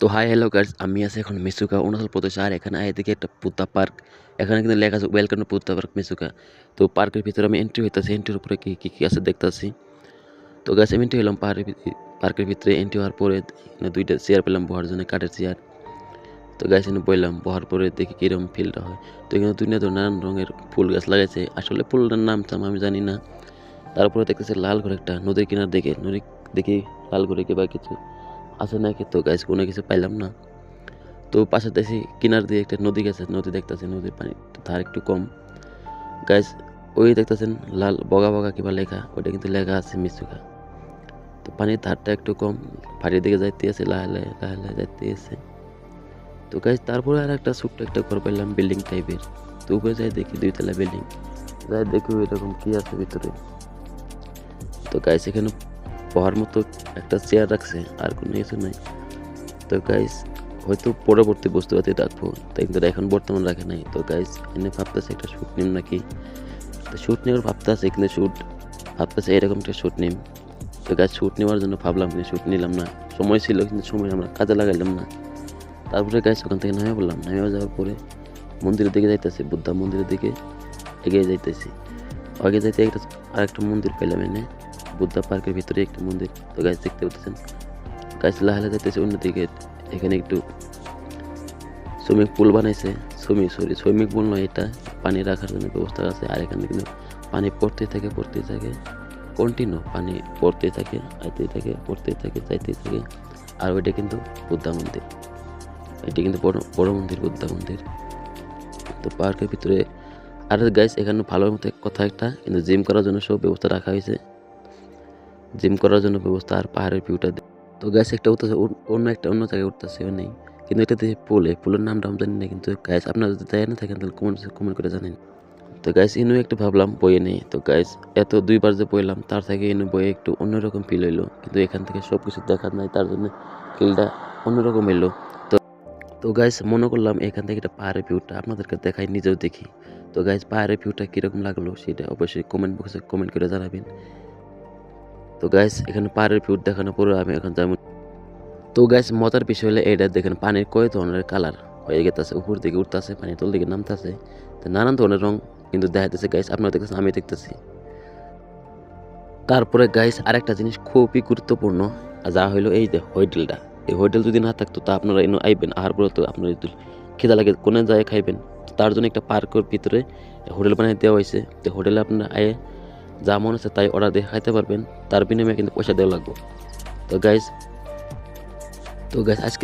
তো hi hello guys আমি আছি এখন মিসুকা অরুণাচল প্রদেশ আর এখানে আয় দেখি একটা পুতা পার্ক এখানে কিন্তু লেখা আছে ওয়েলকাম টু পুত্তা পার্ক মিসুকা তো পার্কের ভিতরে আমি এন্ট্রি হইতেছি এন্ট্রির উপরে কি কি কি আছে দেখতেছি তো গাছ আমি এন্ট্রি হলাম পাহাড়ের পার্কের ভিতরে এন্ট্রি হওয়ার পরে দুইটা চেয়ার পেলাম বহার জন্য কাঠের চেয়ার তো গাছ এনে বললাম বহার পরে দেখি কীরকম ফিলটা হয়। তো এখানে দুনিয়া ধরনের নানান রঙের ফুল গাছ লাগাইছে। আসলে ফুলটার নাম টাম আমি জানি না। তারপরে দেখতেছি লাল করে একটা, নদীর কিনার দেখে নদী দেখি লাল ঘরে কি বা কিছু। আছে নাকি? তো গাছ কোনো কিছু পাইলাম না। তো পাশে দেখছি কিনার দিয়ে একটা নদী গেছে, নদী দেখতেছি, নদীর পানি ধার একটু কম। গাছ ওই দেখতেছেন লাল, বগা বগা কিবা লেখা, ওইটা কিন্তু লেখা আছে মিসুকা তো পানির ধারটা একটু কম পাড়ির দিকে যাইতে আছে, লাহে লাহে লাহে লাহে যাইতে আছে। তো গাছ তারপরে আর একটা ছোট্ট একটা ঘর পেলাম বিল্ডিং টাইপের তো উপরে যাই দেখি দুইতলা বিল্ডিং যাই দেখি এরকম কী আছে ভিতরে। তো গাছ এখানে পড়ার মতো একটা চেয়ার রাখছে, আর কোনো কিছু নাই। তো গাইস হয়তো পরবর্তী বস্তু বস্তুপাতি রাখব তাই কিন্তু এখন বর্তমান রাখে নাই। তো গাইস এনে ভাবতেছে একটা শ্যুট নিম নাকি? তো শ্যুট নেওয়ার ভাবতেছে, কিন্তু শ্যুট ভাবতেছে এরকম একটা শ্যুট নিম। তো গাছ শ্যুট নেওয়ার জন্য ভাবলাম, কিন্তু শ্যুট নিলাম না। সময় ছিল, কিন্তু সময় আমরা কাজে লাগাইলাম না। তারপরে গাছ ওখান থেকে নামে বললাম নামে যাওয়ার পরে মন্দিরের দিকে যাইতেছি, বুদ্ধা মন্দিরের দিকে এগিয়ে যাইতেছি। আগে যাইতে একটা আরেকটা মন্দির পেলাম এনে। বুদ্ধা পার্কের ভিতরে একটি মন্দির। তো গাছ দেখতে পাচ্ছেন? গাছ লাহালে যাইতেছে অন্যদিকে। এখানে একটু সুইমিং পুল বানাইছে। সুইমিং সরি সুইমিং পুল নয়, এটা পানি রাখার জন্য ব্যবস্থা আছে। আর এখানে কিন্তু পানি পড়তে থাকে পড়তেই থাকে। কন্টিনিউ পানি পড়তেই থাকে আইতেই থাকে পড়তেই থাকে চাইতে থাকে। আর ওইটা কিন্তু বুদ্ধা মন্দির। এটি কিন্তু বড় বড় মন্দির, বুদ্ধা মন্দির। তো পার্কের ভিতরে, আর গাইস এখানে ভালো মতো কথা একটা, কিন্তু জিম করার জন্য সব ব্যবস্থা রাখা হয়েছে। জিম করার জন্য ব্যবস্থা আর পাহাড়ের ভিউটা তো গ্যাস একটা উঠতেছে অন্য- একটা, অন্য জায়গায় উঠতেছে নেই। কিন্তু এটা দিয়ে পুলে পুলের নামটা আমি জানি না, কিন্তু গ্যাস আপনারা যদি জানেন থাকেন, তাহলে কমেন্ট কমেন্ট করে জানেন তো গ্যাস ইনু একটু ভাবলাম, বইয়ে নেই। তো গ্যাস এত দুইবার যে বইলাম, তার থেকে ইনু বইয়ে একটু অন্যরকম ফিল হইল। কিন্তু এখান থেকে সব কিছু দেখার নাই, তার জন্য ফিলটা অন্যরকম এলো তো তো গাইস মনে করলাম এখান থেকে একটা পাহাড়ের ভিউটা আপনাদেরকে দেখাই, নিজেও দেখি। তো গাইস পাহাড়ের ভিউটা কীরকম লাগল, সেটা অবশ্যই কমেন্ট বক্সে কমেন্ট করে জানাবেন। তো গাইস এখানে পাহাড়ের ভিউ দেখানোর পরে আমি এখন যাব। তো গাইস মজার বিষয় হলে এটা দেখেন, পানির কয় ধরনের কালার হয়ে গেতেছে, উপর দিকে উঠতেছে পানি তল দিকে নামতেছে। তো নানান ধরনের রং কিন্তু দেখাইতেছে গাইস আপনারা দেখতেছেন আমি দেখতেছি। তারপরে গাইস আরেকটা জিনিস খুবই গুরুত্বপূর্ণ যা হইল এই যে হোটেলটা এই হোটেল যদি না থাকতো, তা আপনারা এনে আইবেন, আহার পরে তো আপনারা যদি খিদা লাগে কোনে যায় খাইবেন। তার জন্য একটা পার্কের ভিতরে হোটেল বানিয়ে দেওয়া হয়েছে। তো হোটেলে আপনারা আয়ে যা মনে হচ্ছে তাই অর্ডার দিয়ে খাইতে পারবেন। তার বিনিময়ে কিন্তু পয়সা দেওয়া লাগবে। তো গাইজ তো গাইজ আজকে